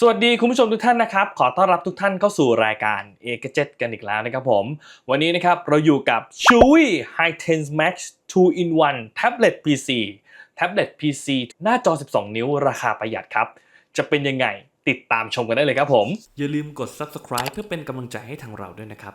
สวัสดีคุณผู้ชมทุกท่านนะครับขอต้อนรับทุกท่านเข้าสู่รายการเอกเจ็กันอีกแล้วนะครับผม วันนี้นะครับเราอยู่กับ Chewy High-Tense Max 2 in 1 Tablet PC Tablet PC หน้าจอ 12 นิ้วราคาประหยัดครับ จะเป็นยังไงติดตามชมกันได้เลยครับผม อย่าลืมกด subscribe เพื่อเป็นกำลังใจให้ทางเราด้วยนะครับ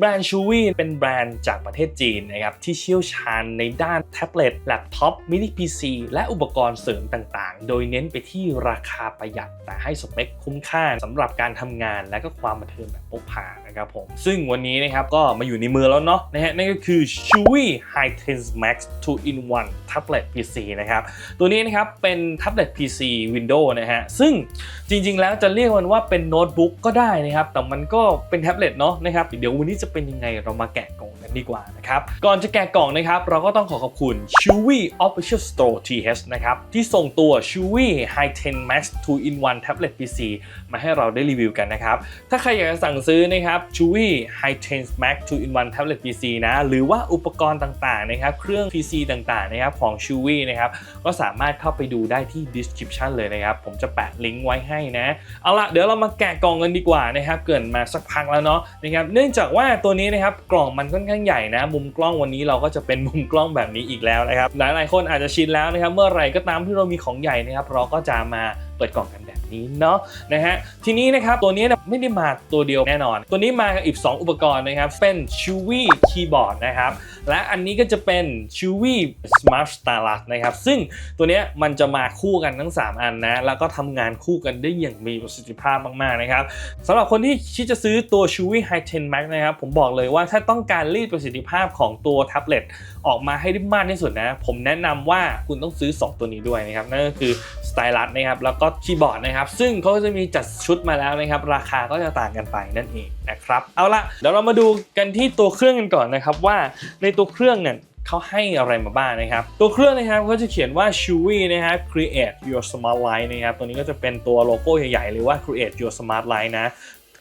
แบรนด์ชูวี่เป็นแบรนด์จากประเทศจีนนะครับที่เชี่ยวชาญในด้านแท็บเล็ตแล็ปท็อปมินิพีซีและอุปกรณ์เสริมต่างๆ โดยเน้นไปที่ราคาประหยัด แต่ให้สเปคคุ้มค่าสำหรับการทำงานและก็ความบันเทิงแบบ พกพานะครับผม ซึ่งวันนี้นะครับก็มาอยู่ในมือแล้วเนาะนะฮะนั่นก็คือ Chewy High Tense Max 2 in 1 Tablet PC นะครับ ตัวนี้นะครับเป็นแท็บเล็ต PC Windows นะฮะ ซึ่งจริงๆแล้วจะเรียกมันว่าเป็นโน้ตบุ๊กก็ได้นะครับ แต่มันก็เป็นแท็บเล็ตเนาะนะครับเดี๋ยววันนี้จะเป็นยังไงเรามาแกะกล่องกันดีกว่านะครับ ก่อนจะแกะกล่องนะครับ เราก็ต้องขอขอบคุณ Chewy Official Store TH นะครับที่ส่งตัว Chewy High 10 Max 2 in 1 Tablet PC มาให้เราได้รีวิวกันนะครับ ถ้าใครอยากจะสั่งซื้อนะครับ Chewy High 10 Max 2 in 1 Tablet PC นะ หรือว่าอุปกรณ์ต่างๆนะครับ เครื่อง PC ต่างๆนะครับของ Chewy นะครับ ก็สามารถเข้าไปดูได้ที่ description เลยนะครับ ผมจะแปะลิงก์ไว้ให้นะ เอาละเดี๋ยวเรามาแกะกล่องกันดีกว่านะครับ เกินมาสักพักแล้วเนาะนะครับ เนื่องจากว่าตัวนี้นะครับกล่องมันค่อนข้างใหญ่นะ มุมกล้องวันนี้เราก็จะเป็นมุมกล้องแบบนี้อีกแล้วนะครับ หลายๆคนอาจจะชินแล้วนะครับ เมื่อไหร่ก็ตามที่เรามีของใหญ่นะครับ เราก็จะมาเปิดกล่องกันแบบ นี้เนาะนะฮะทีนี้นะครับตัวนี้นไม่ได้มาตัวเดียวแน่นอน ตัวนี้มากับอีก 2 อุปกรณ์นะครับ เป็น Chewy Keyboard นะครับ และอันนี้ก็จะเป็น Chewy Smart Stylus นะครับ ซึ่งตัวเนี้ยมันจะมาคู่กันทั้ง 3 อันนะ แล้วก็ทำงานคู่กันได้อย่างมีประสิทธิภาพมากๆนะครับสำหรับคนที่คิดจะซื้อตัว Chewy High 10 Max นะครับ ผมบอกเลยว่าถ้าต้องการรีดประสิทธิภาพของตัวแท็บเล็ตออกมาให้ได้มากที่สุดนะ ผมแนะนำว่าคุณต้องซื้อ 2 ตัวนี้ด้วยนะครับ นั่นก็คือ Stylus นะครับ แล้วก็คีย์บอร์ดนะครับซึ่งเขาจะมีจัดชุดมาแล้วนะครับราคาก็จะต่างกันไปนั่นเองนะครับเอาละเดี๋ยวเรามาดูกันที่ตัวเครื่องกันก่อนนะครับว่าในตัวเครื่องเนี่ยเขาให้อะไรมาบ้างนะครับ ตัวเครื่องนะครับก็จะเขียนว่า Chewy นะครับ Create Your Smart Life นะครับ ตัวนี้ก็จะเป็นตัวโลโก้ใหญ่ๆเลยว่า Create Your Smart Life นะ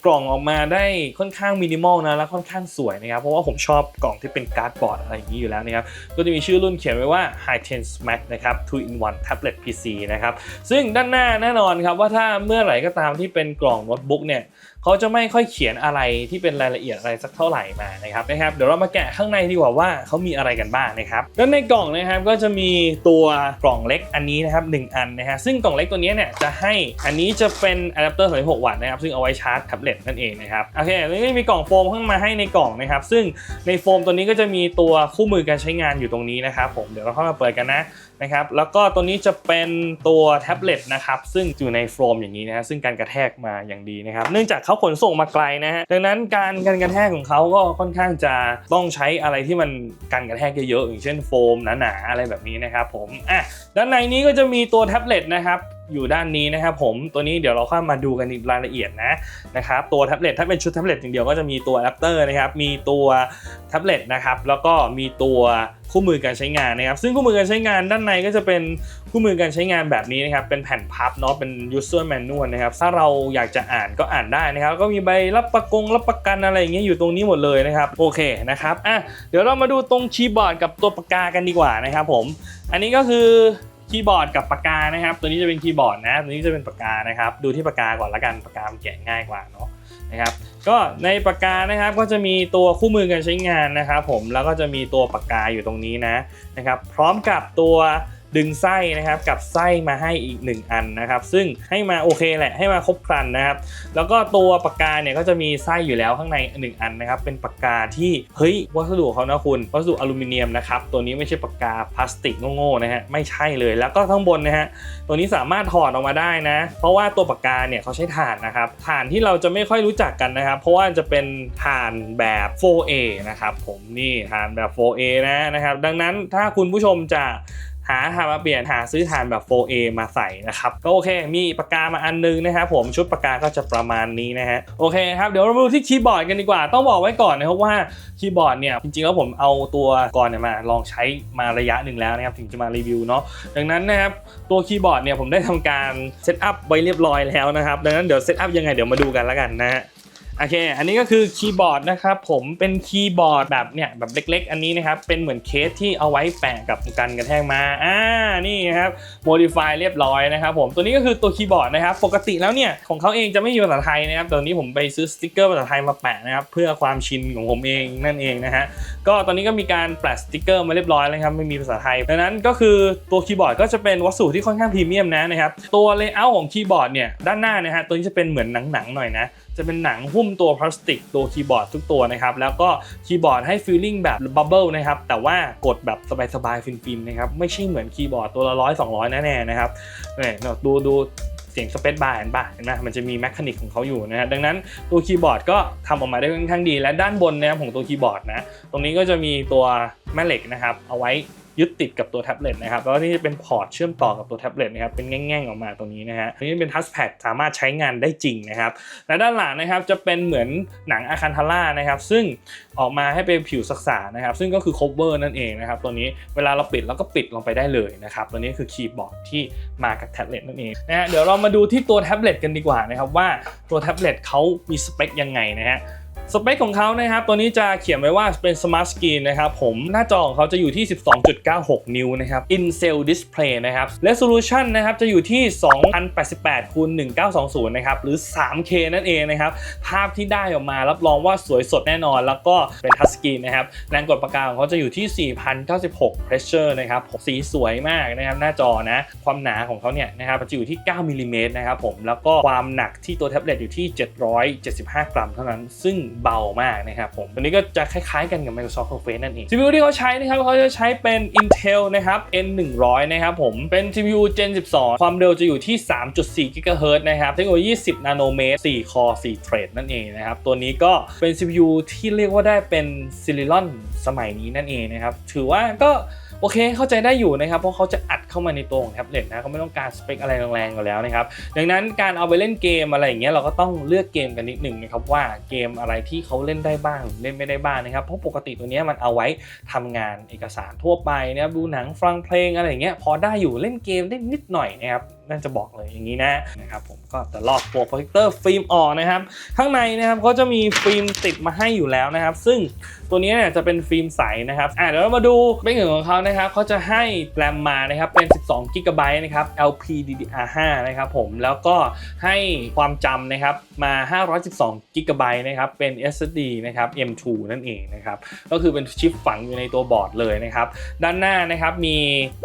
กล่องออกมาได้ค่อนข้างมินิมอลนะและค่อนข้างสวยนะครับเพราะว่าผมชอบกล่องที่เป็นการ์ดบอร์ดอะไรอย่างนี้อยู่แล้วนะครับก็จะมีชื่อรุ่นเขียนไว้ว่า High 10 Max นะครับ 2 in 1 Tablet PC นะครับซึ่งด้านหน้าแน่นอนครับว่าถ้าเมื่อไหร่ก็ตามที่เป็นกล่องโน้ตบุ๊กเนี่ย เขาจะไม่ค่อยเขียนอะไรที่เป็นรายละเอียดอะไรสักเท่าไหร่มานะครับนะครับเดี๋ยวเรามาแกะข้างในดีกว่าว่าเขามีอะไรกันบ้างนะครับแล้วในกล่องนะครับก็จะมีตัวกล่องเล็กอันนี้นะครับหนึ่งอันนะฮะซึ่งกล่องเล็กตัวนี้เนี่ยจะให้อันนี้จะเป็นอะแดปเตอร์36วัตต์นะครับซึ่งเอาไว้ชาร์จแท็บเล็ตนั่นเองนะครับโอเคแล้วก็มีกล่องโฟมข้างมาให้ในกล่องนะครับ ซึ่งในโฟมตัวนี้ก็จะมีตัวคู่มือการใช้งานอยู่ตรงนี้นะครับผมเดี๋ยวเราเข้ามาเปิดกันนะนะครับแล้วก็ตัวนี้จะเป็นตัวแท็บเล็ตนะครับซึ่งอยู่ในโฟมอย่างนี้นะฮะซึ่งการกระแทกมาอย่างดีนะครับเนื่องจากเขาขนส่งมาไกลนะฮะดังนั้นการกันกระแทกของเขาก็ค่อนข้างจะต้องใช้อะไรที่มันกันกระแทกเยอะๆอย่างเช่นโฟมหนาๆอะไรแบบนี้นะครับผมอะด้านในนี้ก็จะมีตัวแท็บเล็ตนะครับ อยู่ด้านนี้นะครับผมตัวนี้เดี๋ยวเราเข้ามาดูกันอีกรายละเอียดนะนะครับตัวแท็บเล็ตถ้าเป็นชุดแท็บเล็ตอย่างเดียวก็จะมีตัวแดปเตอร์นะครับมีตัวแท็บเล็ตนะครับแล้วก็มีตัวคู่มือการใช้งานนะครับ ซึ่งคู่มือการใช้งานด้านในก็จะเป็นคู่มือการใช้งานแบบนี้นะครับเป็นแผ่นพับเนาะเป็น user manual นะครับถ้าเราอยากจะอ่านก็อ่านได้นะครับ ก็มีใบรับประกงรับประกันอะไรอย่างเงี้ยอยู่ตรงนี้หมดเลยนะครับโอเคนะครับอะเดี๋ยวเรามาดูตรงคีย์บอร์ดกับตัวปากกากันดีกว่านะครับผม อันนี้ก็คือ คีย์บอร์ดกับปากกานะครับ ตัวนี้จะเป็นคีย์บอร์ดนะตัวนี้จะเป็นปากกานะครับ ดูที่ปากกาก่อนละกันปากกามันแกะง่ายกว่าเนาะนะครับก็ในปากกานะครับก็จะมีตัวคู่มือการใช้งานนะครับ ผมแล้วก็จะมีตัวปากกาอยู่ตรงนี้นะนะครับ พร้อมกับตัว ดึงไส้นะครับกับไส้มาให้อีก 1 อันนะครับ ซึ่งให้มาโอเคแหละให้มาครบครันนะครับ แล้วก็ตัวปากกาเนี่ยก็จะมีไส้อยู่แล้วข้างในหนึ่งอันนะครับ เป็นปากกาที่เฮ้ยวัสดุเขานะคุณวัสดุอลูมิเนียมนะครับตัวนี้ไม่ใช่ปากกาพลาสติกโง่ๆนะฮะไม่ใช่เลยแล้วก็ข้างบนนะฮะตัวนี้สามารถถอดออกมาได้นะ เพราะว่าตัวปากกาเนี่ยเขาใช้ถ่านนะครับถ่านที่เราจะไม่ค่อยรู้จักกันนะครับ เพราะว่าจะเป็นถ่านแบบ 4A นะครับผมนี่ถ่านแบบ 4A นะนะครับดังนั้นถ้าคุณผู้ชมจะ หาถ่านมาเปลี่ยนหาซื้อถ่านแบบ 4A มาใส่นะครับก็โอเค มีปากกามาอันนึงนะครับผมชุดปากกาก็จะประมาณนี้นะฮะโอเคครับเดี๋ยวเรามาดูที่คีย์บอร์ดกันดีกว่า ต้องบอกไว้ก่อนนะครับว่าคีย์บอร์ดเนี่ยจริงๆแล้วผมเอาตัวก่อนเนี่ยมาลองใช้มาระยะหนึ่งแล้วนะครับถึงจะมารีวิวเนาะดังนั้นนะครับตัวคีย์บอร์ดเนี่ยผมได้ทำการเซตอัพไว้เรียบร้อยแล้วนะครับดังนั้นเดี๋ยวเซตอัพยังไงเดี๋ยวมาดูกันแล้วกันนะฮะ โอเค อันนี้ก็คือคีย์บอร์ดนะครับ ผมเป็นคีย์บอร์ดแบบเนี่ยแบบเล็ก ๆ อันนี้นะครับ เป็นเหมือนเคสที่เอาไว้แปะกับกันกระแทกมา อ่า นี่ครับโมดิฟายเรียบร้อยนะครับผม ตัวนี้ก็คือตัวคีย์บอร์ดนะครับ ปกติแล้วเนี่ยของเขาเองจะไม่มีภาษาไทยนะครับตอนนี้ผมไปซื้อสติกเกอร์ภาษาไทยมาแปะนะครับ เพื่อความชินของผมเองนั่นเองนะฮะ ก็ตอนนี้ก็มีการแปะสติกเกอร์มาเรียบร้อยแล้วครับ ไม่มีภาษาไทย ดังนั้นก็คือตัวคีย์บอร์ดก็จะเป็นวัสดุที่ค่อนข้างพรีเมียมนะนะครับ ตัวเลเยอร์ของคีย์บอร์ดเนี่ยด้านหน้านะฮะ ตัวนี้จะเป็นเหมือนหนังๆหน่อยนะ จะเป็นหนังหุ้มตัวพลาสติกตัวคีย์บอร์ดทุกตัวนะครับแล้วก็คีย์บอร์ดให้ฟีลลิ่งแบบบับเบิลนะครับแต่ว่ากดแบบสบายๆฟินๆนะครับไม่ใช่เหมือนคีย์บอร์ดตัวละร้อยสองร้อยแน่ๆนะครับเนี่ยดูดูเสียงสเปซบาร์เห็นปะเห็นไหมมันจะมีแมคานิกของเขาอยู่นะฮะดังนั้นตัวคีย์บอร์ดก็ทำออกมาได้ค่อนข้างดี และด้านบนนะครับของตัวคีย์บอร์ดนะ ตรงนี้ก็จะมีตัวแม่เหล็กนะครับ เอาไว้ ยึดติดกับตัวแท็บเล็ตนะครับแล้วนี่จะเป็นพอร์ตเชื่อมต่อกับตัวแท็บเล็ตนะครับเป็นแง่งๆออกมาตรงนี้นะฮะอันนี้เป็นทัชแพดสามารถใช้งานได้จริงนะครับและด้านหลังนะครับจะเป็นเหมือนหนังอาคันทาร่านะครับซึ่งออกมาให้เป็นผิวสักษานะครับซึ่งก็คือ cover นั่นเองนะครับตัวนี้เวลาเราปิดเราก็ปิดลงไปได้เลยนะครับตัวนี้คือคีย์บอร์ดที่มากับแท็บเล็ตนั่นเองนะฮะเดี๋ยวเรามาดูที่ตัวแท็บเล็ตกันดีกว่านะครับว่าตัวแท็บเล็ตเขามีสเปคยังไงนะฮะ สเปคของเขานะครับตัวนี้จะเขียนไว้ว่าเป็น Smart Screen นะครับผมหน้าจอของเขาจะอยู่ที่ 12.96 นิ้วนะครับ In Cell Display นะครับ Resolution นะครับจะอยู่ที่ 2088คูณ1920 นะครับ หรือ 3K นั่นเองนะครับ ภาพที่ได้ออกมารับรองว่าสวยสดแน่นอน แล้วก็เป็นทัชสกรีนนะครับแรงกดปากกาของเขาจะอยู่ที่ 4,096 pressure นะครับสีสวยมากนะครับหน้าจอนะความหนาของเขาเนี่ยนะครับจะอยู่ที่ 9มิลลิเมตรนะครับผมแล้วก็ความหนักที่ตัวแท็บเล็ตอยู่ที่ 775 กรัมเท่านั้น ซึ่งเบามากนะครับผมตัวนี้ก็จะคล้ายๆกันกับ Microsoft Surface นั่นเอง CPU ที่เขาใช้นะครับเขาจะใช้เป็น Intel นะครับ N100 นะครับผมเป็น CPU Gen 12 ความเร็วจะอยู่ที่ 3.4 GHz นะครับเทคโนโลยี10 นาโนเมตร 4 คอ4เทรดนั่นเองนะครับ ตัวนี้ก็เป็น CPU ที่เรียกว่าได้เป็น Celeron สมัยนี้นั่นเองนะครับ ถือว่าก็ โอเคเข้าใจได้อยู่นะครับ เพราะเขาจะอัดเข้ามาในตัวของแท็บเล็ตนะเขาไม่ต้องการสเปคอะไรแรงๆกันแล้วนะครับดังนั้นการเอาไปเล่นเกมอะไรอย่างเงี้ยเราก็ต้องเลือกเกมกันนิดหนึ่งนะครับว่าเกมอะไรที่เขาเล่นได้บ้างหรือเล่นไม่ได้บ้างนะครับเพราะปกติตัวนี้มันเอาไว้ทำงานเอกสารทั่วไปนะครับดูหนังฟังเพลงอะไรอย่างเงี้ยพอได้อยู่เล่นเกมได้นิดหน่อยนะครับน่าจะบอกเลยอย่างนี้นะนะครับผมก็จะลอกตัวโปรเจคเตอร์ฟิล์มออกนะครับ ข้างในนะครับเขาจะมีฟิล์มติดมาให้อยู่แล้วนะครับ ซึ่งตัวนี้เนี่ยจะเป็นฟิล์มใสนะครับอะเดี๋ยวเรามาดูเรื่งของเขานะครับเขาจะให้แรมมานะครับเป็น 12 g b นะครับ LPDDR5 นะครับผมแล้วก็ให้ความจำนะครับมา 512 g b นะครับเป็น SSD นะครับ M2 นั่นเองนะครับก็คือเป็นชิปฝังอยู่ในตัวบอร์ดเลยนะครับด้านหน้านะครับมี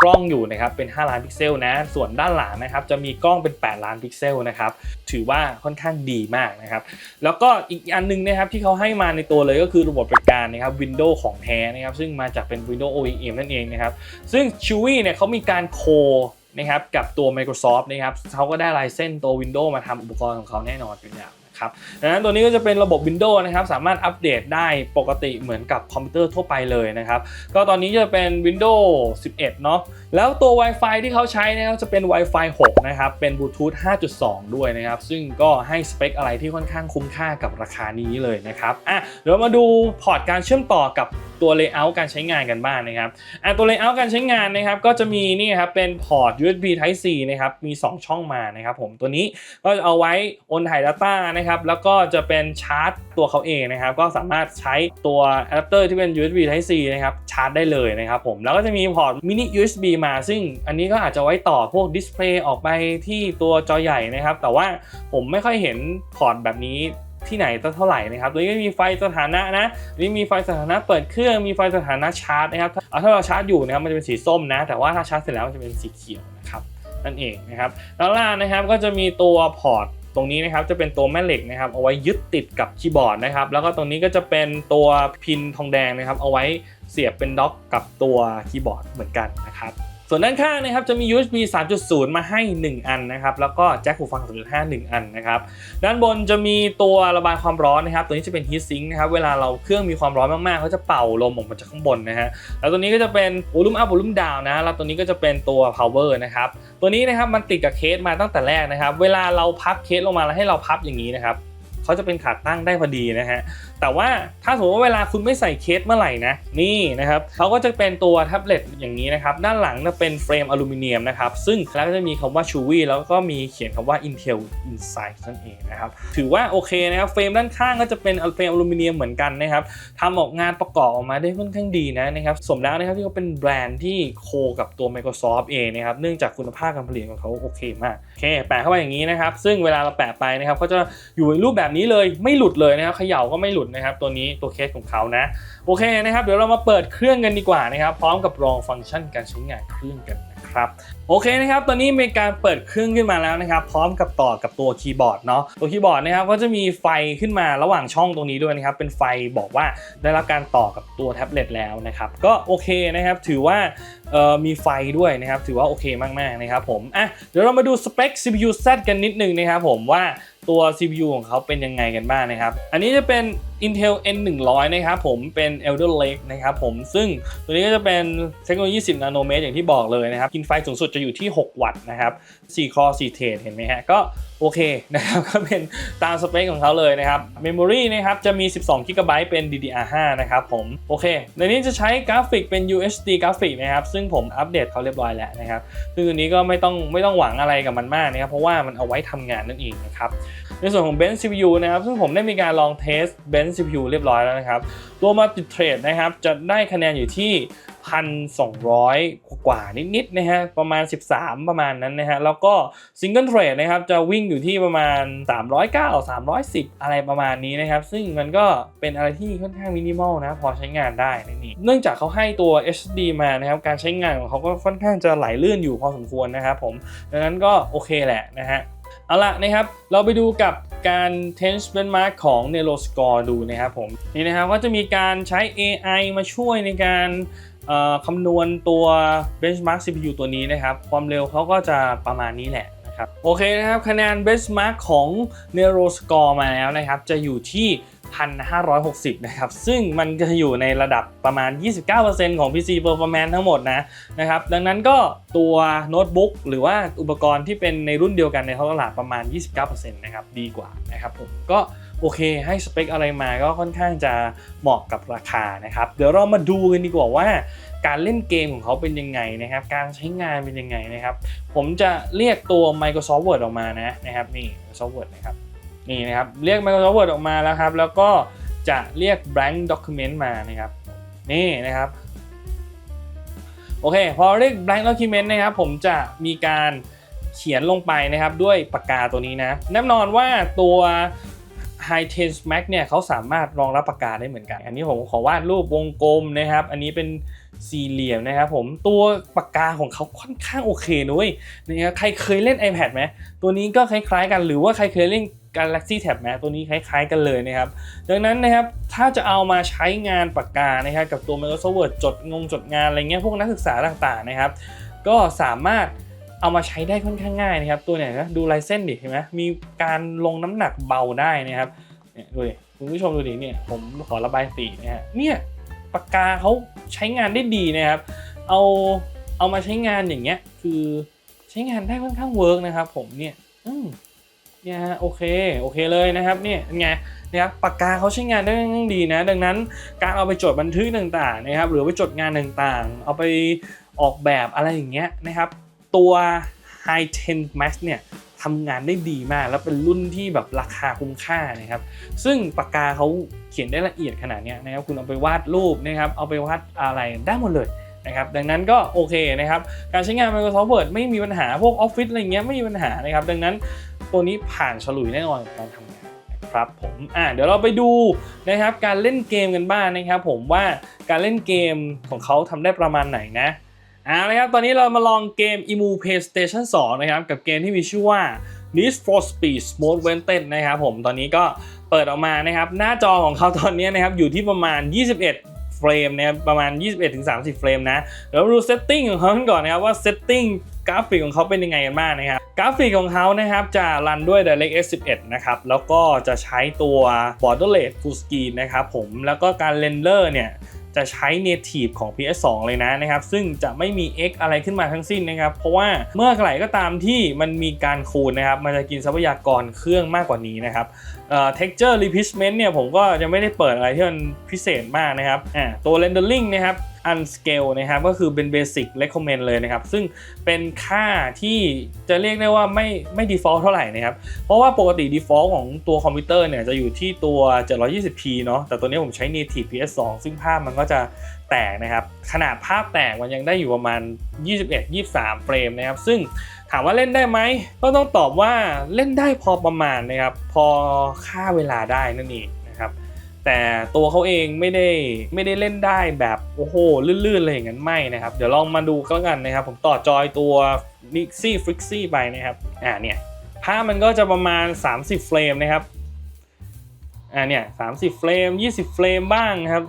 กล้องอยู่นะครับเป็น 5 ล้านพิกเซลนะส่วนด้านหลังนะครับจะมีกล้องเป็น 8 ล้านพิกเซลนะครับถือว่าค่อนข้างดีมากนะครับแล้วก็อีกอันหนึงนะครับที่เขาให้มาในตัวเลยก็คือระบบบริการนะครับ Windows ของแท้นะครับซึ่งมาจากเป็น Windows OEM นั่นเองนะครับซึ่ง Chewy เนี่ยเขามีการโคนะครับกับตัว Microsoft นะครับเขาก็ได้ลายเส้นตัว Windows มาทำอุปกรณ์ของเขาแน่นอนเป็นอย่าง นะครับดังนั้นตัวนี้ก็จะเป็นระบบ Windows นะครับสามารถอัปเดตได้ปกติเหมือนกับคอมพิวเตอร์ทั่วไปเลยนะครับก็ตอนนี้จะเป็น Windows 11 เนาะแล้วตัว Wi-Fi ที่เขาใช้นะครับจะเป็น Wi-Fi 6 นะครับ เป็น Bluetooth 5.2 ด้วยนะครับ ซึ่งก็ให้สเปคอะไรที่ค่อนข้างคุ้มค่ากับราคานี้เลยนะครับอะเดี๋ยวมาดูพอร์ตการเชื่อมต่อกับ ตัว Layout การใช้งานกันบ้างนะครับอะตัว Layout การใช้งานนะครับ ก็จะมีนี่ครับเป็นพอร์ต USB Type C นะครับ มี 2 ช่องมานะครับผมตัวนี้ก็จะเอาไว้โอนถ่าย Data นะครับ แล้วก็จะเป็นชาร์จตัวเขาเองนะครับ ก็สามารถใช้ตัวอะแดปเตอร์ที่เป็น USB Type C นะครับชาร์จได้เลยนะครับผม แล้วก็จะมีพอร์ต mini USB มา ซึ่งอันนี้ก็อาจจะไว้ต่อพวกดิสเพลย์ออกไปที่ตัวจอใหญ่นะครับ แต่ว่าผมไม่ค่อยเห็นพอร์ตแบบนี้ ที่ไหนเท่าไหร่นะครับตัวนี้ก็มีไฟสถานะนะนี่มีไฟสถานะเปิดเครื่องมีไฟสถานะชาร์จนะครับถ้าถ้าเราชาร์จอยู่นะครับมันจะเป็นสีส้มนะ แต่ว่าถ้าชาร์จเสร็จแล้วมันจะเป็นสีเขียวนะครับนั่นเองนะครับแล้วล่างนะครับก็จะมีตัวพอร์ตตรงนี้นะครับจะเป็นตัวแม่เหล็กนะครับเอาไว้ยึดติดกับคีย์บอร์ดนะครับแล้วก็ตรงนี้ก็จะเป็นตัวพินทองแดงนะครับเอาไว้เสียบเป็นด็อกกับตัวคีย์บอร์ดเหมือนกันนะครับ ส่วนด้านข้างนะครับจะมี USB 3.0 มาให้ 1 อันนะครับ แล้วก็แจ็คหูฟัง3.5 1 อันนะครับ ด้านบนจะมีตัวระบายความร้อนนะครับ ตัวนี้จะเป็น heat sink นะครับ เวลาเราเครื่องมีความร้อนมากๆเขาจะเป่าลมออกมาจากข้างบนนะฮะ แล้วตัวนี้ก็จะเป็น volume up volume down นะ แล้วตัวนี้ก็จะเป็นตัว power นะครับ ตัวนี้นะครับมันติดกับเคสมาตั้งแต่แรกนะครับ เวลาเราพับเคสลงมาแล้วให้เราพับอย่างนี้นะครับ เขาจะเป็นขาตั้งได้พอดีนะฮะ แต่ว่าถ้าสมมติว่าเวลาคุณไม่ใส่เคสเมื่อไหร่นะ นี่นะครับเขาก็จะเป็นตัวแท็บเล็ตอย่างนี้นะครับ ด้านหลังจะเป็นเฟรมอลูมิเนียมนะครับ ซึ่งแล้วก็จะมีคำว่า Chewy แล้วก็มีเขียนคำว่า Intel Inside นั่นเองนะครับ ถือว่าโอเคนะครับ เฟรมด้านข้างก็จะเป็นเฟรมอลูมิเนียมเหมือนกันนะครับทำออกงานประกอบออกมาได้ค่อนข้างดีนะนะครับ สมแล้วนะครับที่เขาเป็นแบรนด์ที่โคกับตัว Microsoft เองนะครับ เนื่องจากคุณภาพการผลิตของเขาโอเคมาก โอเค แปะเข้าไปอย่างนี้นะครับ ซึ่งเวลาเราแปะไปนะครับเขาจะอยู่ในรูปแบบนี้เลยไม่หลุดเลยนะครับเขย่าก็ไม่หลุดนะครับ ตัวนี้ตัวเคสของเขานะ โอเคนะครับ เดี๋ยวเรามาเปิดเครื่องกันดีกว่านะครับ พร้อมกับลองฟังก์ชันการใช้งานเครื่องกันนะครับโอเคนะครับ ตอนนี้มีการเปิดเครื่องขึ้นมาแล้วนะครับ พร้อมกับต่อกับตัวคีย์บอร์ดเนาะ ตัวคีย์บอร์ดนะครับก็จะมีไฟขึ้นมาระหว่างช่องตรงนี้ด้วยนะครับ เป็นไฟบอกว่าได้รับการต่อกับตัวแท็บเล็ตแล้วนะครับ ก็โอเคนะครับ ถือว่ามีไฟด้วยนะครับ ถือว่าโอเคมากๆนะครับผม อะ เดี๋ยวเรามาดูสเปค CPU Z กันนิดนึงนะครับผมว่า ตัว CPU ของเขาเป็นยังไงกันบ้างนะครับ อันนี้จะเป็น Intel N100 นะครับผมเป็น Elder Lake นะครับผมซึ่งตัวนี้ก็จะเป็นเทคโนโลยี 10 นาโนเมตรอย่างที่บอกเลยนะครับ กินไฟสูงสุดจะอยู่ที่ 6 วัตต์นะครับ4คอ4เทรดเห็นไหมฮะก็ โอเคนะครับก็เป็นตามสเปคของเขาเลยนะครับ Memory นะครับจะมี 12 g b เป็น DDR5 นะครับผม โอเค ในนี้จะใช้กราฟิกเป็น UHD กราฟิกนะครับ ซึ่งผมอัปเดตเขาเรียบร้อยแล้วนะครับ ซึ่งตัวนี้ก็ไม่ต้องไม่ต้องหวังอะไรกับมันมากนะครับ เพราะว่ามันเอาไว้ทำงานนั่นเองนะครับ ในส่วนของ Bench CPU นะครับ ซึ่งผมได้มีการลองเทส Bench CPU เรียบร้อยแล้วนะครับ ตัวมาติดเทรดนะครับจะได้คะแนนอยู่ที่ 1,200 กว่านิดๆนะฮะประมาณ 13 ประมาณนั้นนะฮะแล้วก็ Single Trade นะครับจะวิ่งอยู่ที่ประมาณ 309 310 อะไรประมาณนี้นะครับ ซึ่งมันก็เป็นอะไรที่ค่อนข้างมินิมอลนะพอใช้งานได้นี่เนื่องจากเขาให้ตัว HD มานะครับการใช้งานของเขาก็ค่อนข้างจะไหลลื่นอยู่พอสมควรนะครับผมดังนั้นก็โอเคแหละนะฮะเอาละนะครับ เราไปดูกับการ Tense Benchmark ของ Nero Score ดูนะครับผม นี่นะครับก็จะมีการใช้ AI มาช่วยในการ คำนวณตัว Benchmark CPU ตัวนี้นะครับ ความเร็วเขาก็จะประมาณนี้แหละนะครับ โอเคนะครับคะแนน Benchmark ของ Nero Score มาแล้วนะครับ จะอยู่ที่ 1,560 นะครับ ซึ่งมันจะอยู่ในระดับประมาณ 29%ของ PC Performance ทั้งหมดนะนะครับ ดังนั้นก็ตัวโน้ตบุ๊กหรือว่าอุปกรณ์ที่เป็นในรุ่นเดียวกันในท้องตลาดประมาณ 29%นะครับ ดีกว่านะครับผมก็ โอเค ให้สเปคอะไรมาก็ค่อนข้างจะเหมาะกับราคานะครับ เดี๋ยวเรามาดูกันดีกว่าว่า การเล่นเกมของเขาเป็นยังไงนะครับ การใช้งานเป็นยังไงนะครับ ผมจะเรียกตัว Microsoft Word ออกมานะนะครับนี่ Microsoft Word นะครับนี่นะครับเรียก Microsoft Word ออกมาแล้วครับ แล้วก็จะเรียก blank document มานะครับนี่นะครับโอเคพอเรียก blank document นะครับ ผมจะมีการเขียนลงไปนะครับด้วยปากกาตัวนี้นะแน่นอนว่าตัว High Tense Max เนี่ยเขาสามารถรองรับปากกาได้เหมือนกัน อันนี้ผมขอวาดรูปวงกลมนะครับ อันนี้เป็นสี่เหลี่ยมนะครับผมตัวปากกาของเขาค่อนข้างโอเคนะเว้ยนะครับใครเคยเล่น iPad ไหมตัวนี้ก็คล้ายๆกันหรือว่าใครเคยเล่น Galaxy Tab ไหมตัวนี้คล้ายๆกันเลยนะครับ ดังนั้นนะครับถ้าจะเอามาใช้งานปากกานะครับกับตัว Microsoft Word จดงงจดงานอะไรเงี้ยพวกนักศึกษาต่างๆนะครับ ก็สามารถ เอามาใช้ได้ค่อนข้างง่ายนะครับ ตัวเนี่ยนะดูลายเส้นดิเห็นไหมมีการลงน้ำหนักเบาได้นะครับเนี่ยดูดิคุณผู้ชมดูดิเนี่ยผมขอระบายสีนะฮะเนี่ยปากกาเขาใช้งานได้ดีนะครับ เอาเอามาใช้งานอย่างเงี้ยคือใช้งานได้ค่อนข้างเวิร์กนะครับ ผมเนี่ยอืมเนี่ยฮะโอเคโอเคเลยนะครับเนี่ยไงนะครับปากกาเขาใช้งานได้ค่อนข้างดีนะ ดังนั้นการเอาไปจดบันทึกต่างๆนะครับ หรือไปจดงานต่างๆ เอาไปออกแบบอะไรอย่างเงี้ยนะครับ ตัว High 10 Max เนี่ยทำงานได้ดีมากแล้วเป็นรุ่นที่แบบราคาคุ้มค่านะครับ ซึ่งปากกาเขาเขียนได้ละเอียดขนาดนี้นะครับคุณเอาไปวาดรูปนะครับเอาไปวาดอะไรได้หมดเลยนะครับดังนั้นก็โอเคนะครับการใช้งาน Microsoft Word ไม่มีปัญหาพวก Office อะไรเงี้ยไม่มีปัญหานะครับดังนั้นตัวนี้ผ่านฉลุยแน่นอนกับการทำงานนะครับผมอ่าเดี๋ยวเราไปดูนะครับการเล่นเกมกันบ้างนะครับผมว่าการเล่นเกมของเขาทำได้ประมาณไหนนะ เอาละครับตอนนี้เรามาลองเกม Emu PlayStation 2 นะครับ กับเกมที่มีชื่อว่า Need for Speed Most Wanted นะครับผมตอนนี้ก็เปิดออกมานะครับหน้าจอของเขาตอนนี้นะครับอยู่ที่ประมาณ 21เฟรมนะครับประมาณ 21-30 เฟรมนะเดี๋ยวราดูเซตติ้งของเขากันก่อนนะครับว่าเซตติ้งกราฟิกของเขาเป็นยังไงกันบ้างนะครับกราฟิกของเขานะครับจะรันด้วย DirectX 11 นะครับแล้วก็จะใช้ตัว Borderless Full Screen นะครับผมแล้วก็การเรนเดอร์เนี่ย จะใช้ native ของ PS2 เลยนะนะครับ ซึ่งจะไม่มี X อะไรขึ้นมาทั้งสิ้นนะครับ เพราะว่าเมื่อไหร่ก็ตามที่มันมีการคูณนะครับ มันจะกินทรัพยากรเครื่องมากกว่านี้นะครับ เอ่อ texture replenishment เนี่ยผมก็ยังไม่ได้เปิดอะไรที่มันพิเศษมากนะครับอ่าตัว rendering นะครับ unscale นะครับก็คือเป็น basic recommend เลยนะครับ ซึ่งเป็นค่าที่จะเรียกได้ว่าไม่ไม่ default เท่าไหร่นะครับ เพราะว่าปกติ default ของตัวคอมพิวเตอร์เนี่ยจะอยู่ที่ตัว 720p เนาะแต่ตัวนี้ผมใช้ native PS2 ซึ่งภาพมันก็จะแตกนะครับ ขนาดภาพแตกมันยังได้อยู่ประมาณ 21-23 เฟรมนะครับ ซึ่ง ถามว่าเล่นได้ไหมก็ต้องตอบว่าเล่นได้พอประมาณนะครับ พอค่าเวลาได้นั่นเองนะครับ แต่ตัวเขาเองไม่ได้ไม่ได้เล่นได้แบบโอ้โหลื่นๆเลยอย่างนั้นไม่นะครับ เดี๋ยวลองมาดูก็กันนะครับ ผมต่อจอยตัว Nixie Frixie ไปนะครับอ่าเนี่ยภาพมันก็จะประมาณ 30 เฟรมนะครับอ่าเนี่ย30เฟรม20เฟรมบ้างนะครับ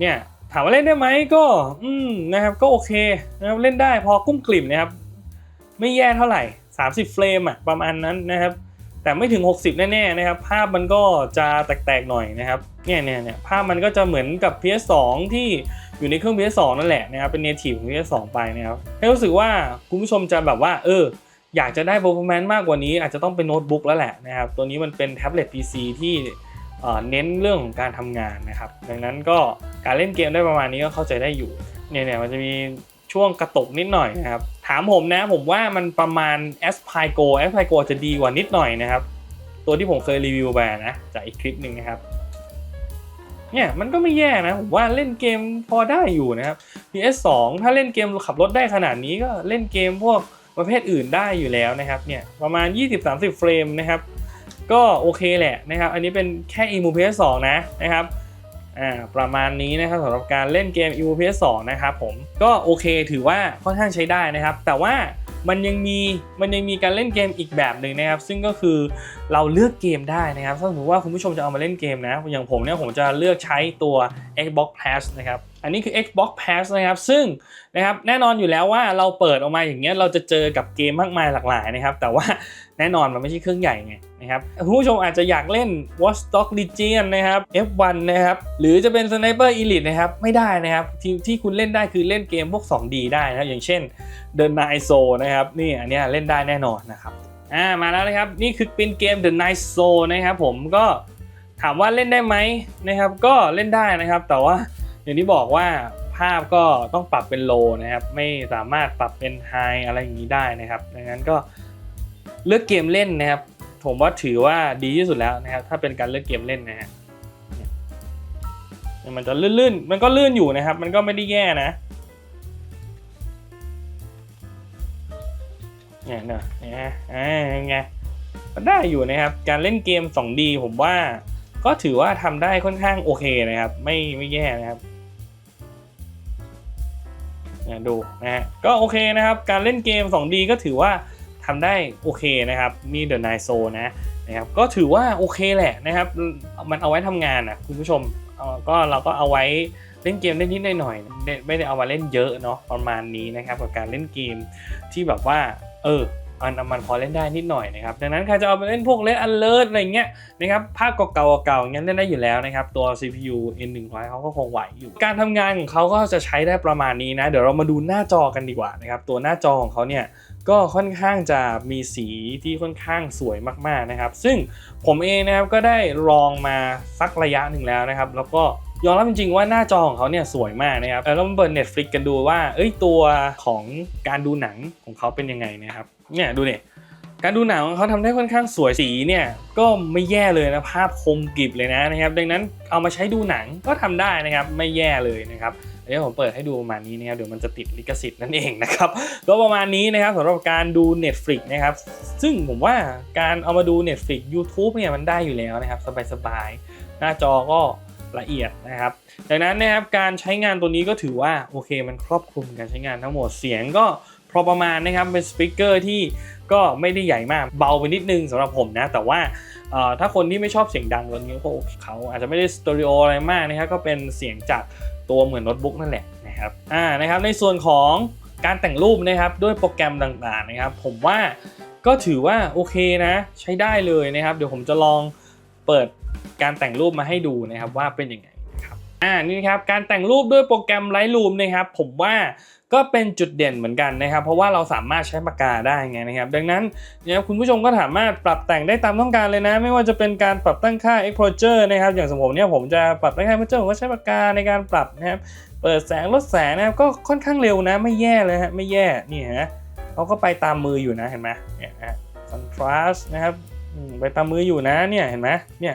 เนี่ยถามว่าเล่นได้ไหมก็ อืมนะครับ ก็โอเคนะครับเล่นได้พอกุ้มกลิ่มนะครับ ไม่แย่เท่าไหร่ 30 เฟรมอะประมาณนั้นนะครับ แต่ไม่ถึง 60 แน่ๆนะครับ ภาพมันก็จะแตกๆหน่อยนะครับเนี่ยเนี่ยเนี่ยภาพมันก็จะเหมือนกับ PS2 ที่อยู่ในเครื่อง PS2 นั่นแหละนะครับเป็น native ของ PS2 ไปนะครับให้รู้สึกว่าคุณผู้ชมจะแบบว่า เอออยากจะได้ performance มากกว่านี้ อาจจะต้องเป็นโน้ตบุ๊กแล้วแหละนะครับ ตัวนี้มันเป็นแท็บเล็ต PC ที่เอ่เน้นเรื่องของการทำงานนะครับ ดังนั้นก็การเล่นเกมได้ประมาณนี้ก็เข้าใจได้อยู่ เนี่ยเนี่ยมันจะมีช่วงกระตุกนิดหน่อยนะครับ ถามผมนะผมว่ามันประมาณ a s p i g o a s p i g o จะดีกว่านิดหน่อยนะครับ ตัวที่ผมเคยรีวิวไปนะ จากอีกคลิปหนึ่งนะครับ เนี่ยมันก็ไม่แย่นะ ผมว่าเล่นเกมพอได้อยู่นะครับ PS2 ถ้าเล่นเกมขับรถได้ขนาดนี้ก็เล่นเกมพวกประเภทอื่นได้อยู่แล้วนะครับเนี่ยประมาณ 20-30 เฟรมนะครับ ก็โอเคแหละนะครับ อันนี้เป็นแค่ EMU PS2 นะนะครับ อ่าประมาณนี้นะครับสำหรับการเล่นเกม EUPS 2นะครับผมก็โอเคถือว่าค่อนข้างใช้ได้นะครับ แต่ว่ามันยังมีมันยังมีการเล่นเกมอีกแบบหนึ่งนะครับ ซึ่งก็คือเราเลือกเกมได้นะครับถ้าสมมติว่าคุณผู้ชมจะเอามาเล่นเกมนะ อย่างผมเนี่ยผมจะเลือกใช้ตัว Xbox Pass นะครับ อันนี้คือ Xbox Pass นะครับ ซึ่งนะครับแน่นอนอยู่แล้วว่าเราเปิดออกมาอย่างเงี้ยเราจะเจอกับเกมมากมายหลากหลายนะครับ แต่ว่าแน่นอนมันไม่ใช่เครื่องใหญ่ไงนะครับคุณผู้ชมอาจจะอยากเล่น Watch Dogs Legion นะครับ F1 นะครับ หรือจะเป็น Sniper Elite นะครับ ไม่ได้นะครับที่ที่คุณเล่นได้คือเล่นเกมพวก 2D ได้นะครับ อย่างเช่น The Night Soul นะครับนี่อันเนี้ยเล่นได้แน่นอนนะครับอ่ามาแล้วนะครับนี่คือเป็นเกม The Night Soul นะครับผมก็ถามว่าเล่นได้ไหมนะครับ ก็เล่นได้นะครับ แต่ว่า อย่างที่บอกว่าภาพก็ต้องปรับเป็นโลนะครับ ไม่สามารถปรับเป็นไฮอะไรอย่างนี้ได้นะครับ ดังนั้นก็เลือกเกมเล่นนะครับ ผมว่าถือว่าดีที่สุดแล้วนะครับ ถ้าเป็นการเลือกเกมเล่นนะฮะเนี่ยมันจะลื่นๆ มันก็ลื่นอยู่นะครับ มันก็ไม่ได้แย่นะเนี่ยเนอะเนี่ยอ่ายังไงก็ได้อยู่นะครับ การเล่นเกม 2D ผมว่าก็ถือว่าทำได้ค่อนข้างโอเคนะครับ ไม่ไม่แย่นะครับ นี่ยดูนะฮะก็โอเคนะครับ การเล่นเกม 2D ก็ถือว่าทำได้โอเคนะครับนี่ The Night Soul นะนะครับก็ถือว่าโอเคแหละนะครับ มันเอาไว้ทำงานนะคุณผู้ชมก็เราก็เอาไว้เล่นเกมเล่นนิดหน่อยไม่ไม่ได้เอามาเล่นเยอะเนาะประมาณนี้นะครับกับการเล่นเกมที่แบบว่า เออ มันมันพอเล่นได้นิดหน่อยนะครับดังนั้นใครจะเอาไปเล่นพวกเล่นอันเลิศอะไรเงี้ยนะครับภาคเก่าๆเก่าอย่างเงี้ยเล่นได้อยู่แล้วนะครับตัว CPU N100 เขาก็คงไหวอยู่ การทำงานของเขาก็จะใช้ได้ประมาณนี้นะเดี๋ยวเรามาดูหน้าจอกันดีกว่านะครับตัวหน้าจอของเขาเนี่ยก็ค่อนข้างจะมีสีที่ค่อนข้างสวยมากๆนะครับ ซึ่งผมเองนะครับก็ได้ลองมาสักระยะหนึ่งแล้วนะครับ แล้วก็ ยอมรับจริงๆว่าหน้าจอของเขาเนี่ยสวยมากนะครับแล้วมาเปิด Netflix กันดูว่า เอ้ยตัวของการดูหนังของเขาเป็นยังไงนะครับเนี่ยดูเนี่ยการดูหนังของเขาทำได้ค่อนข้างสวยสีเนี่ยก็ไม่แย่เลยนะภาพคมกริบเลยนะนะครับ ดังนั้นเอามาใช้ดูหนังก็ทำได้นะครับไม่แย่เลยนะครับเดี๋ยวผมเปิดให้ดูประมาณนี้นะครับเดี๋ยวมันจะติดลิขสิทธิ์นั่นเองนะครับก็ประมาณนี้นะครับสำหรับการดู Netflix นะครับซึ่งผมว่าการเอามาดู Netflix YouTube เนี่ยมันได้อยู่แล้วนะครับสบายๆหน้าจอก็ ละเอียดนะครับดังนั้นนะครับการใช้งานตัวนี้ก็ถือว่าโอเคมันครอบคลุมการใช้งานทั้งหมดเสียงก็พอประมาณนะครับเป็นสปีกเกอร์ที่ก็ไม่ได้ใหญ่มากเบาไปนิดนึงสำหรับผมนะ แต่ว่าถ้าคนที่ไม่ชอบเสียงดังตัวนี้ก็โอเคเขาอาจจะไม่ได้สตูดิโออะไรมากนะครับก็เป็นเสียงจากตัวเหมือนโน้ตบุ๊กนั่นแหละนะครับอ่านะครับในส่วนของการแต่งรูปนะครับด้วยโปรแกรมต่างๆนะครับ ผมว่าก็ถือว่าโอเคนะ ใช้ได้เลยนะครับ เดี๋ยวผมจะลองเปิด การแต่งรูปมาให้ดูนะครับว่าเป็นยังไงนะครับอ่านี่ครับการแต่งรูปด้วยโปรแกรม Lightroom นะครับผมว่าก็เป็นจุดเด่นเหมือนกันนะครับ เพราะว่าเราสามารถใช้ปากกาได้ไงนะครับ ดังนั้นเนี่ยคุณผู้ชมก็สามารถปรับแต่งได้ตามต้องการเลยนะ ไม่ว่าจะเป็นการปรับตั้งค่า exposure นะครับ อย่างสมมติเนี่ยผมจะปรับตั้งค่า exposure ผมก็ใช้ปากกาในการปรับนะครับ เปิดแสงลดแสงนะครับก็ค่อนข้างเร็วนะ ไม่แย่เลยฮะไม่แย่นี่ฮะเขาก็ไปตามมืออยู่นะเห็นไหมเนี่ยฮะ contrast นะครับไปตามมืออยู่นะเนี่ยเห็นไหมเนี่ย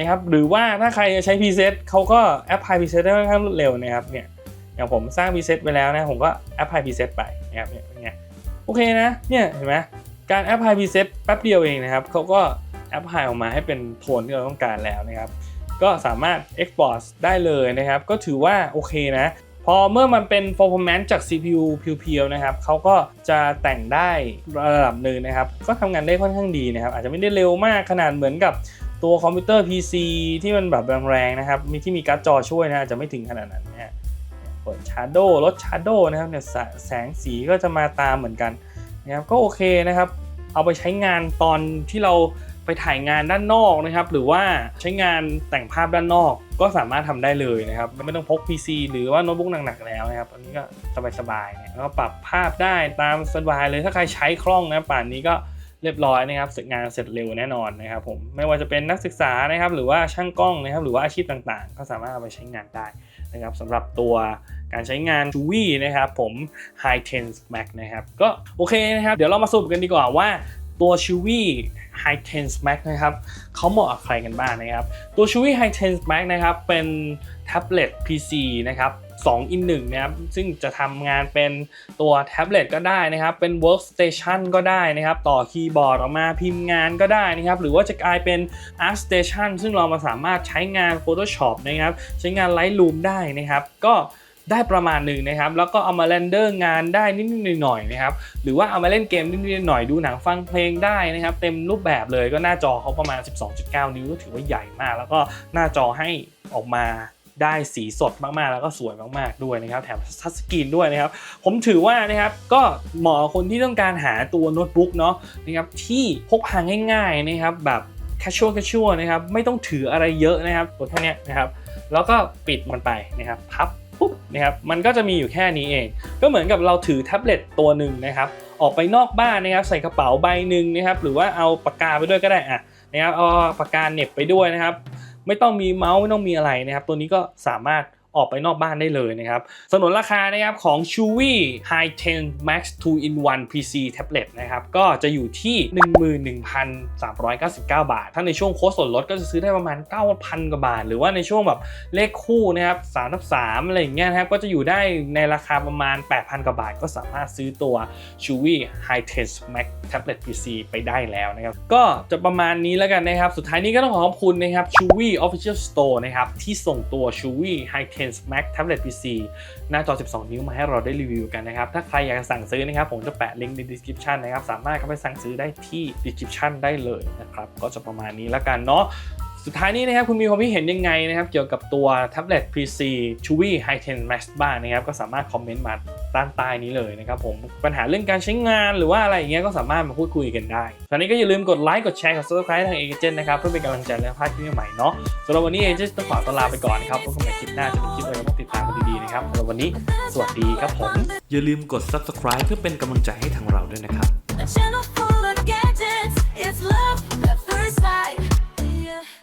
นะครับ หรือว่าถ้าใครจะใช้ preset เขาก็แอปพลาย preset ได้ค่อนข้างรวดเร็วนะครับเนี่ยอย่างผมสร้าง preset ไปแล้วนะผมก็แอปพลาย preset ไปนะครับเนี่ยเป็นไงโอเคนะเนี่ยเห็นไหมการแอปพลาย preset แป๊บเดียวเองนะครับเขาก็แอปพลายออกมาให้เป็นโทนที่เราต้องการแล้วนะครับ ก็สามารถ export ได้เลยนะครับ ก็ถือว่าโอเคนะ พอเมื่อมันเป็น performance จาก CPU เพียวๆนะครับเขาก็จะแต่งได้ระดับหนึ่งนะครับ ก็ทำงานได้ค่อนข้างดีนะครับ อาจจะไม่ได้เร็วมากขนาดเหมือนกับ ตัวคอมพิวเตอร์ PC ที่มันแบบแรงๆนะครับ มีที่มีการ์ดจอช่วยนะจะไม่ถึงขนาดนั้นนะฮะเปิด Shadow ลด Shadow นะครับเนี่ยแสงสีก็จะมาตามเหมือนกันนะครับก็โอเคนะครับ เอาไปใช้งานตอนที่เราไปถ่ายงานด้านนอกนะครับ หรือว่าใช้งานแต่งภาพด้านนอกก็สามารถทำได้เลยนะครับ ไม่ต้องพก PC หรือว่าโน้ตบุ๊กหนักๆแล้วนะครับ อันนี้ก็สบายๆเนี่ยแล้วก็ปรับภาพได้ตามสบายเลยถ้าใครใช้คล่องนะป่านนี้ก็ เรียบร้อยนะครับเสร็จงานเสร็จเร็วแน่นอนนะครับผมไม่ว่าจะเป็นนักศึกษานะครับหรือว่าช่างกล้องนะครับหรือว่าอาชีพต่างๆ ก็สามารถเอาไปใช้งานได้นะครับสำหรับตัวการใช้งาน c h u i นะครับผม High Tense Max นะครับก็โอเคนะครับเดี๋ยวเรามาสรุปกันดีกว่าว่า ตัว c h u i High Tens Max นะครับเขาเหมาะกับใครกันบ้างนะครับ ตัว c h u i High Tens Max นะครับ เป็นแท็บเล็ต PC นะครับ2 in 1นะครับ ซึ่งจะทำงานเป็นตัวแท็บเล็ตก็ได้นะครับ เป็น workstation ก็ได้นะครับ ต่อคีย์บอร์ดออกมาพิมพ์งานก็ได้นะครับ หรือว่าจะกลายเป็น Art Station ซึ่งเรามาสามารถใช้งาน Photoshop นะครับ ใช้งาน Lightroom ได้นะครับ ก็ ได้ประมาณหนึ่งนะครับ แล้วก็เอามาเรนเดอร์งานได้นิดๆหน่อยๆนะครับ หรือว่าเอามาเล่นเกมนิดๆหน่อยดูหนังฟังเพลงได้นะครับ เต็มรูปแบบเลยก็หน้าจอเขาประมาณ 12.9 นิ้วก็ถือว่าใหญ่มาก แล้วก็หน้าจอให้ออกมาได้สีสดมากๆ แล้วก็สวยมากๆด้วยนะครับ แถมทัชสกรีนด้วยนะครับ ผมถือว่านะครับก็เหมาะคนที่ต้องการหาตัวโน้ตบุ๊กเนาะนะครับที่พกพาง่ายๆนะครับแบบ casual casual นะครับไม่ต้องถืออะไรเยอะนะครับตัวแค่นี้นะครับ แล้วก็ปิดมันไปนะครับพับ ปุ๊บนะครับมันก็จะมีอยู่แค่นี้เอง ก็เหมือนกับเราถือแท็บเล็ตตัวหนึ่งนะครับออกไปนอกบ้านนะครับใส่กระเป๋าใบหนึ่งนะครับหรือว่าเอาปากกาไปด้วยก็ได้อะนะครับเอาปากกาเน็บไปด้วยนะครับ ไม่ต้องมีเมาส์ไม่ต้องมีอะไรนะครับ ตัวนี้ก็สามารถ ออกไปนอกบ้านได้เลยนะครับสนนราคานะครับของ Chewy High 10 Max 2 in 1 PC Tablet นะครับก็จะอยู่ที่ 11,399 บาท ถ้าในช่วงโค้ดส่วนลดก็จะซื้อได้ประมาณ 9,000 กว่าบาท หรือว่าในช่วงแบบเลขคู่นะครับ3ทับ3อะไรอย่างเงี้ยนะครับก็จะอยู่ได้ในราคาประมาณ 8,000 กว่าบาท ก็สามารถซื้อตัว Chewy High 10 Max Tablet PC ไปได้แล้วนะครับก็จะประมาณนี้แล้วกันนะครับ สุดท้ายนี้ก็ต้องขอขอบคุณนะครับ Chewy Official Store นะครับที่ส่งตัว Chewy High 10 Max Tablet PC หน้าจอ 12 นิ้วมาให้เราได้รีวิวกันนะครับ ถ้าใครอยากจะสั่งซื้อนะครับ ผมจะแปะลิงก์ใน description นะครับ สามารถเข้าไปสั่งซื้อได้ที่ description ได้เลยนะครับ ก็จะประมาณนี้แล้วกันเนาะ สุดท้ายนี้นะครับคุณมีความคิดเห็นยังไงนะครับ เกี่ยวกับตัวแท็บเล็ต PC Chewy High 10 Max บ้างนะครับ ก็สามารถคอมเมนต์มาด้านใต้นี้เลยนะครับผมปัญหาเรื่องการใช้งานหรือว่าอะไรอย่างเงี้ยก็สามารถมาพูดคุยกันได้ตอนนี้ก็อย่าลืมกดไลค์กดแชร์กด subscribe ทางเอเจนนะครับ เพื่อเป็นกำลังใจและพาดคลิปใหม่เนาะสำหรับวันนี้เอเจนต้องขอตัวลาไปก่อนนะครับพบกันใหม่คลิปหน้าจะเป็นคลิปอะไรก็ต้องติดตามกันดีๆนะครับสำหรับวันนี้สวัสดีครับผมอย่าลืมกด subscribe เพื่อเป็นกำลังใจให้ทางเราด้วยนะครับ